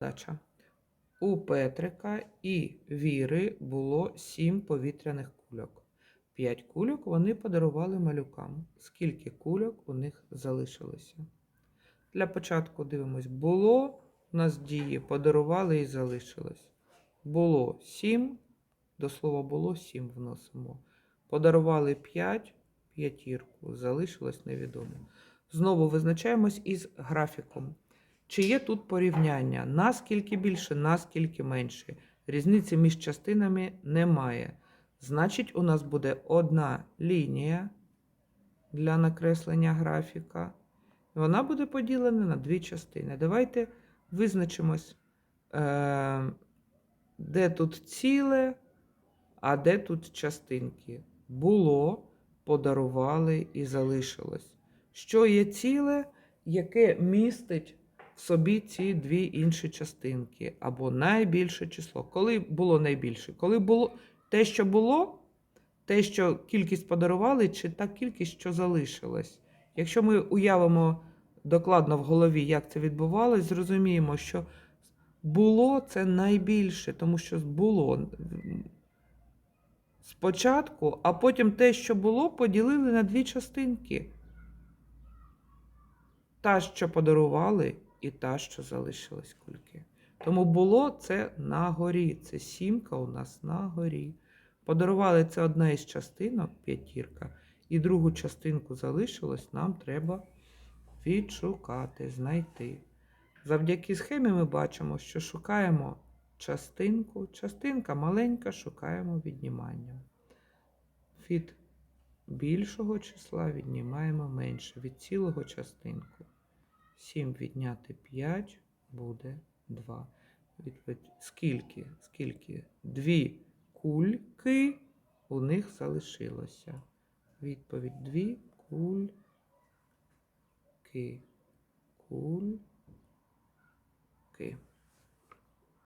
задача. У Петрика і Віри було сім повітряних кульок. П'ять кульок вони подарували малюкам. Скільки кульок у них залишилося? Для початку дивимось. Було у нас дії, подарували і залишилось. Було сім. До слова було сім вносимо. Подарували 5, п'ятірку, залишилось невідомо. Знову визначаємось із графіком. Чи є тут порівняння? Наскільки більше, наскільки менше. Різниці між частинами немає. Значить, у нас буде одна лінія для накреслення графіка. Вона буде поділена на дві частини. Давайте визначимось, е, де тут ціле, а де тут частинки. Було, подарували і залишилось. Що є ціле, яке містить в собі ці дві інші частинки, або найбільше число. Коли було найбільше? Коли було те, що було, те, що кількість подарували, чи та кількість, що залишилась. Якщо ми уявимо докладно в голові, як це відбувалось, зрозуміємо, що було це найбільше, тому що було спочатку, а потім те, що було, поділили на дві частинки. Та, що подарували, і та, що залишилась кульки. Тому було це на горі. Це сімка у нас на горі. Подарували це одна із частинок, п'ятірка, і другу частинку залишилось, нам треба відшукати, знайти. Завдяки схемі ми бачимо, що шукаємо частинку. Частинка маленька, шукаємо відніманням. Від більшого числа віднімаємо менше. Від цілого частинку. 7 відняти 5 буде 2. Відповідь скільки? Скільки? Дві кульки у них залишилося. Відповідь дві кульки. Кульки.